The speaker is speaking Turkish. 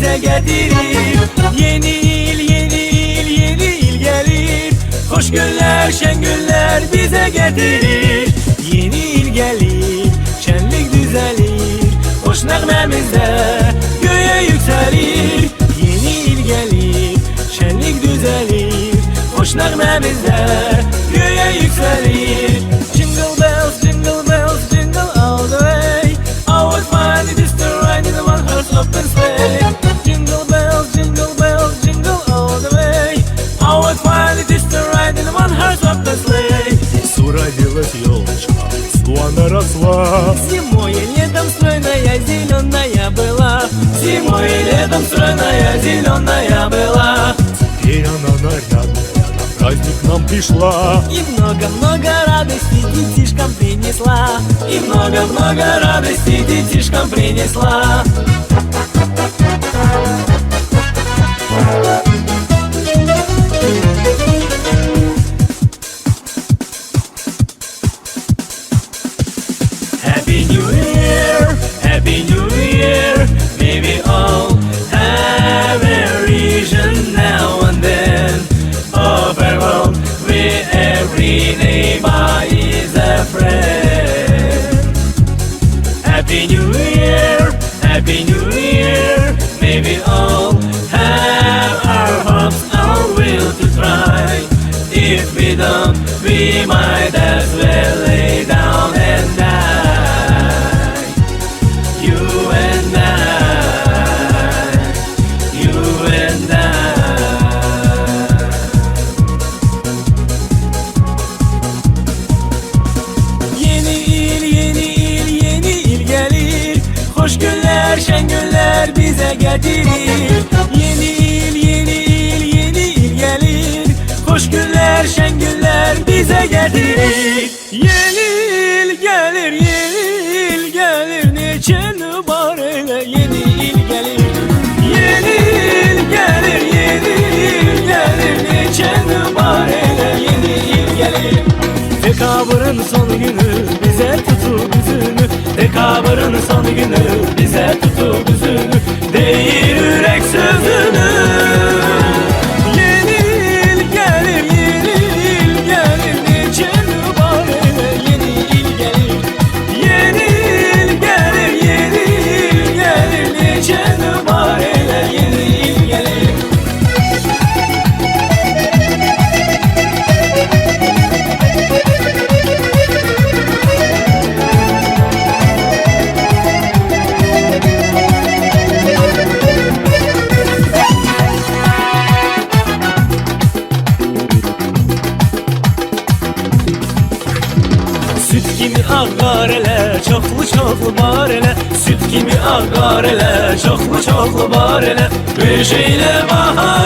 bize getirir. Yeni il yeni il yeni il gelir. Hoş günler şen günler bize getirir. Yeni il gelir şenlik düzelir. Hoş nağmemizde göğe yükselir. Yeni il gelir şenlik düzelir. Hoş nağmemizde göğe yükselir sleigh Суродилась елочка, она росла. Зимой и летом стройная зеленая была. Зимой и летом стройная зеленая была. Теперь она нарядная, на праздник нам пришла. И много-много радости детишкам принесла. И много-много радости детишкам принесла every neighbor is a friend Happy New Year, Happy New Year May we all have our hopes, our will to try. If we don't, we might as well Hoş günler, şen günler bize getirir Yeni il, yeni il, yeni il gelir. Hoş günler, şen günler bize getirir Yeni il gelir, yeni il gelir. Neçen var öyle yeni il gelir? Yeni il gelir, yeni il gelir. Neçen var öyle yeni il gelir? Dekabrın son günü bize tutu üzünü Dekabrın son günü bize tutu üzünü ağar elə, çoxlu çoxlu bar elə Süt kimi ağar elə, çoxlu çoxlu bar elə elə bahar